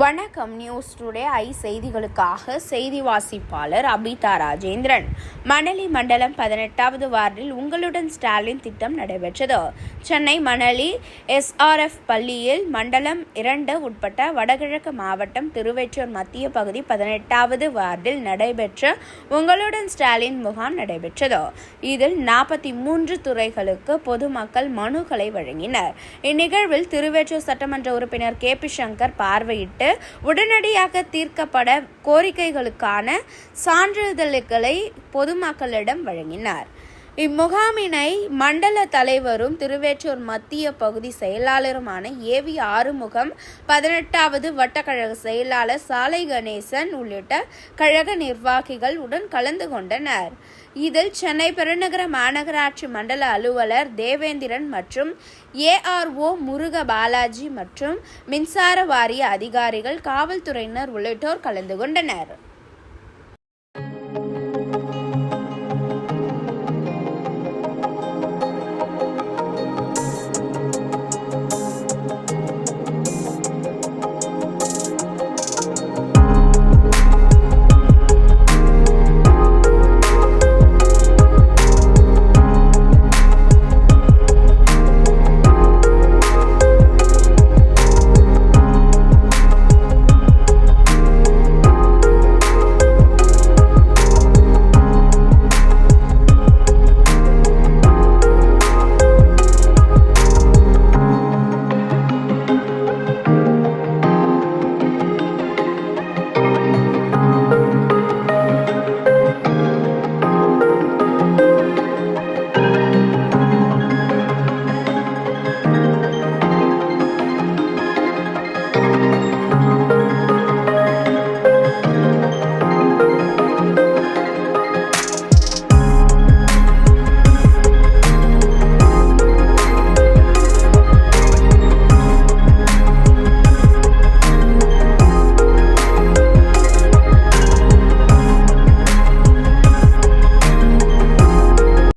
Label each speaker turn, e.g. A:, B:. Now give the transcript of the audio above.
A: வணக்கம் news today I செய்திகளுக்காக செய்தி வாசிப்பாளர் அபிதா ராஜேந்திரன். மணலி மண்டலம் பதினெட்டாவது வார்டில் உங்களுடன் ஸ்டாலின் திட்டம் நடைபெற்றது. சென்னை மணலி எஸ்ஆர்எஃப் பள்ளியில் மண்டலம் இரண்டு உட்பட்ட வடகிழக்கு மாவட்டம் திருவெற்றூர் மத்திய பகுதி பதினெட்டாவது வார்டில் நடைபெற்ற உங்களுடன் ஸ்டாலின் முகாம் நடைபெற்றது. இதில் நாற்பத்தி மூன்று துறைகளுக்கு பொதுமக்கள் மனுக்களை வழங்கினர். இந்நிகழ்வில் திருவெற்றூர் சட்டமன்ற உறுப்பினர் கே பி சங்கர் பார்வையிட்டு உடனடியாக தீர்க்கப்பட கோரிக்கைகளுக்கான சான்றிதழ்களை பொதுமக்களிடம் வழங்கினார். இம்முகாமினை மண்டல தலைவரும் திருவேற்றூர் மத்திய பகுதி செயலாளருமான ஏவி ஆறுமுகம் பதினெட்டாவது வட்டக்கழக செயலாளர் சாலை கணேசன் உள்ளிட்ட கழக நிர்வாகிகள் உடன் கலந்து கொண்டனர். இதில் சென்னை பெருநகர மாநகராட்சி மண்டல அலுவலர் தேவேந்திரன் மற்றும் ஏஆர்ஓ முருக பாலாஜி மற்றும் மின்சார வாரிய அதிகாரிகள் காவல்துறையினர் உள்ளிட்டோர் கலந்து கொண்டனர்.